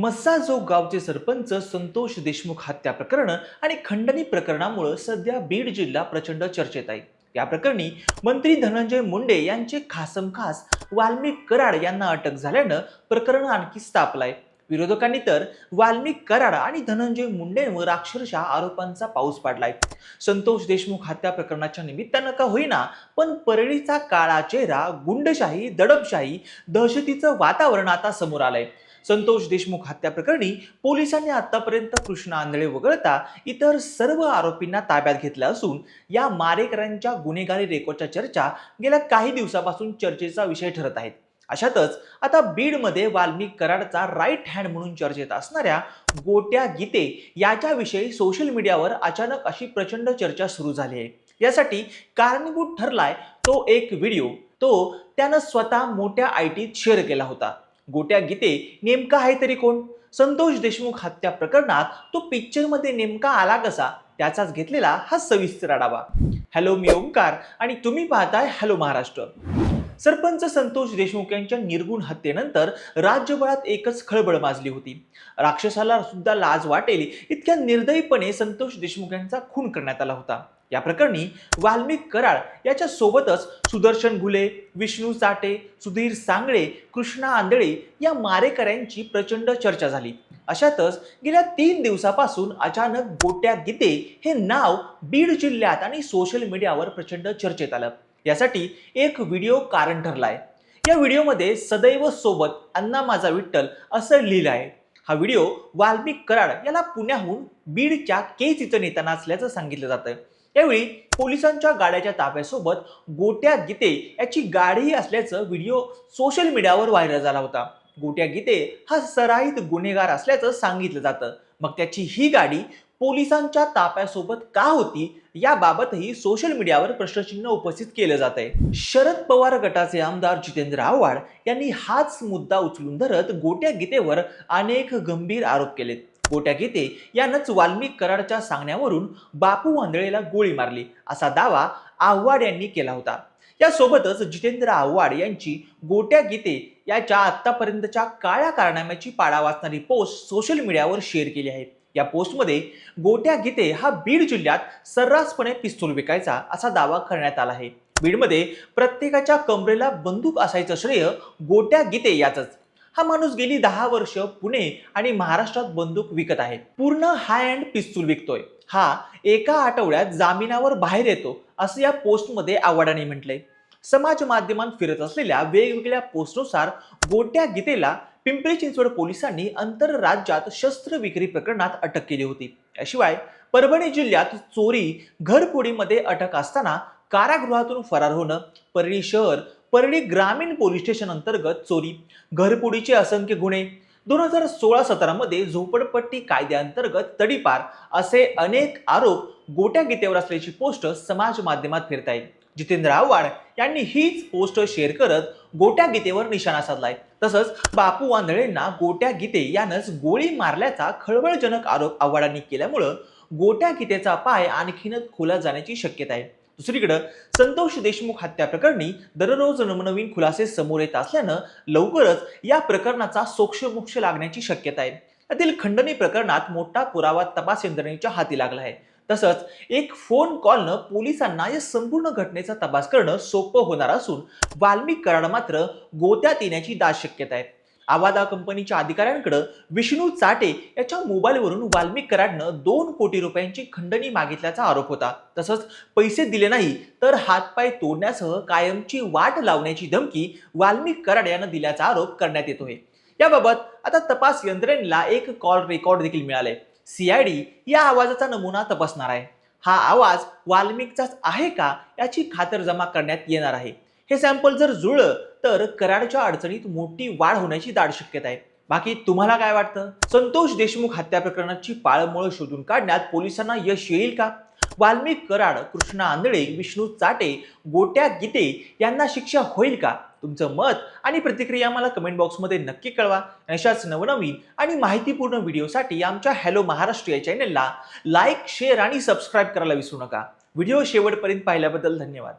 मस्साजोग गावचे सरपंच संतोष देशमुख हत्या प्रकरण आणि खंडणी प्रकरणामुळे सध्या बीड जिल्हा प्रचंड चर्चेत आहे. या प्रकरणी मंत्री धनंजय मुंडे यांचे खासमखास वाल्मिक कराड यांना अटक झाल्यानं प्रकरण आणखी स्थापलाय. विरोधकांनी तर वाल्मिक कराड आणि धनंजय मुंडेंवर अक्षरशः आरोपांचा पाऊस पाडलाय. संतोष देशमुख हत्या प्रकरणाच्या निमित्तानं का होईना पण परळीचा काळा चेहरा गुंडशाही दडपशाही दहशतीचं वातावरण आता समोर आलंय. संतोष देशमुख हत्या प्रकरणी पोलिसांनी आतापर्यंत कृष्णा आंधळे वगळता इतर सर्व आरोपींना ताब्यात घेतलं असून या मारेकऱ्यांच्या गुन्हेगारी रेकॉर्डच्या चर्चा गेल्या काही दिवसापासून चर्चेचा विषय ठरत आहेत. अशातच आता बीडमध्ये वाल्मिक कराडचा राईट हँड म्हणून चर्चेत असणाऱ्या गोट्या गीते याच्याविषयी सोशल मीडियावर अचानक अशी प्रचंड चर्चा सुरू झाली आहे. यासाठी कारणीभूत ठरलाय तो एक व्हिडिओ तो त्यानं स्वतः मोठ्या आय टीत शेअर केला होता. गोट्या गीते नेमका आहे तरी कोण? संतोष देशमुख हत्या प्रकरणात तो पिक्चरमध्ये नेमका आला कसा? त्याचाच घेतलेला हा सविस्तर आढावा. हॅलो मी ओंकार आणि तुम्ही पाहताय हॅलो महाराष्ट्र. सरपंच संतोष देशमुख यांच्या निर्गुण हत्येनंतर राज्यभरात एकच खळबळ माजली होती. राक्षसाला सुद्धा लाज वाटेल इतक्या निर्दयीपणे संतोष देशमुख यांचा खून करण्यात आला होता. या प्रकरणी वाल्मिक कराड याच्या सोबतच सुदर्शन घुले विष्णू साटे सुधीर सांगळे कृष्णा आंधळे या मारेकऱ्यांची प्रचंड चर्चा झाली. अशातच गेल्या तीन दिवसापासून अचानक गोट्या गीते हे नाव बीड जिल्ह्यात आणि सोशल मीडियावर प्रचंड चर्चेत आलं. यासाठी एक व्हिडिओ कारण ठरलाय. या व्हिडिओमध्ये सदैव सोबत अण्णा माझा विठ्ठल असं लिहिलं आहे. हा व्हिडिओ वाल्मिक कराड याला पुण्याहून बीडच्या केज इथं नेताना असल्याचं सांगितलं जातं यावेळी पोलिसांच्या गाड्याच्या ताब्यासोबत गोट्या गीते याची गाडीही असल्याचं व्हिडिओ सोशल मीडियावर व्हायरल झाला होता. गोट्या गीते हा सराईत गुन्हेगार असल्याचं सांगितलं जातं. मग त्याची ही गाडी पोलिसांच्या ताप्यासोबत का होती याबाबतही सोशल मीडियावर प्रश्नचिन्ह उपस्थित केलं जात आहे शरद पवार गटाचे आमदार जितेंद्र आव्हाड यांनी हाच मुद्दा उचलून धरत गोट्या गीतेवर अनेक गंभीर आरोप केलेत. गोट्या गीते यानंच वाल्मिक कराडच्या सांगण्यावरून बापू आंधळेला गोळी मारली. असा दावा आव्हाड यांनी केला होता. यासोबतच जितेंद्र आव्हाड यांची गोट्या गीते याच्या आत्तापर्यंतच्या काळ्या कारनाम्याची पाडा वाचणारी पोस्ट सोशल मीडियावर शेअर केली आहे. या पोस्टमध्ये गोट्या गीते हा बीड जिल्ह्यात सर्रासपणे पिस्तूल विकायचा असा दावा करण्यात आला आहे. बीडमध्ये प्रत्येकाच्या कमरेला बंदूक असायचं श्रेय गोट्या गीते याचंच. हा माणूस गेली दहा वर्ष पुणे आणि महाराष्ट्रात बंदूक विकत आहे. पूर्ण हाय अँड पिस्तूल विकतोय. हा एका आठवड्यात जामिनावर बाहेर येतो असं या पोस्टमध्ये आव्हाडाने म्हटलंय. समाज माध्यमात फिरत असलेल्या वेगवेगळ्या पोस्टनुसार गोट्या गीतेला पिंपरी चिंचवड पोलिसांनी आंतरराज्यात शस्त्र विक्री प्रकरणात अटक केली होती. याशिवाय परभणी जिल्ह्यात चोरी घरफोडीमध्ये अटक असताना कारागृहातून फरार होणं परळी शहर परळी ग्रामीण पोलीस स्टेशन अंतर्गत चोरी घरपुडीचे असंख्य गुन्हे. दोन हजार सोळा सतरामध्ये झोपडपट्टी कायद्याअंतर्गत तडीपार असे अनेक आरोप गोट्या गीतेवर असल्याची पोस्ट समाज माध्यमात फिरत जितेंद्र आव्हाड यांनी हीच पोस्ट शेअर करत गोट्या गीतेवर निशाणा साधलाय. तसंच बापू वांधळेंना गोट्या गीते यानंच गोळी मारल्याचा खळबळजनक आरोप आव्हाडांनी केल्यामुळं गोट्या गीतेचा पाय आणखीनच खोला जाण्याची शक्यता आहे दुसरीकडं संतोष देशमुख हत्या प्रकरणी दररोज नवनवीन खुलासे समोर येत असल्यानं लवकरच या प्रकरणाचा सोक्षमोक्ष लागण्याची शक्यता आहे. त्यातील खंडणी प्रकरणात मोठा पुरावा तपास यंत्रणेच्या हाती लागला आहे. तसंच एक फोन कॉलनं पोलिसांना या संपूर्ण घटनेचा तपास करणं सोपं होणार असून वाल्मिक कराड मात्र गोत्यात येण्याची दाट शक्यता आहे. आवादा कंपनीच्या अधिकाऱ्यांकडं विष्णू चाटे याच्या मोबाईलवरून वाल्मिक कराडनं दोन कोटी रुपयांची खंडणी मागितल्याचा आरोप होता. तसंच पैसे दिले नाही तर हातपाय तोडण्यासह कायमची वाट लावण्याची धमकी वाल्मिक कराड यानं दिल्याचा आरोप करण्यात येतोय. याबाबत आता तपास यंत्रणेला एक कॉल रेकॉर्ड देखील मिळाले सीआयडी या आवाजाचा नमुना तपासणार आहे. हा आवाज वाल्मिकचाच आहे का याची खातरजमा करण्यात येणार आहे. हे सॅम्पल जर जुळलं तर कराडच्या अडचणीत मोठी वाढ होण्याची दाट शक्यता आहे. बाकी तुम्हाला काय वाटतं? संतोष देशमुख हत्या प्रकरणाची पाळमुळं शोधून काढण्यात पोलिसांना यश येईल का? वाल्मिक कराड कृष्णा आंधळे विष्णू चाटे गोट्या गीते यांना शिक्षा होईल का? तुमचं मत आणि प्रतिक्रिया मला कमेंट बॉक्समध्ये नक्की कळवा. अशाच नवनवीन आणि माहितीपूर्ण व्हिडिओसाठी आमच्या हॅलो महाराष्ट्र या चॅनलला लाईक शेअर आणि सबस्क्राईब करायला विसरू नका. व्हिडिओ शेवटपर्यंत पाहिल्याबद्दल धन्यवाद.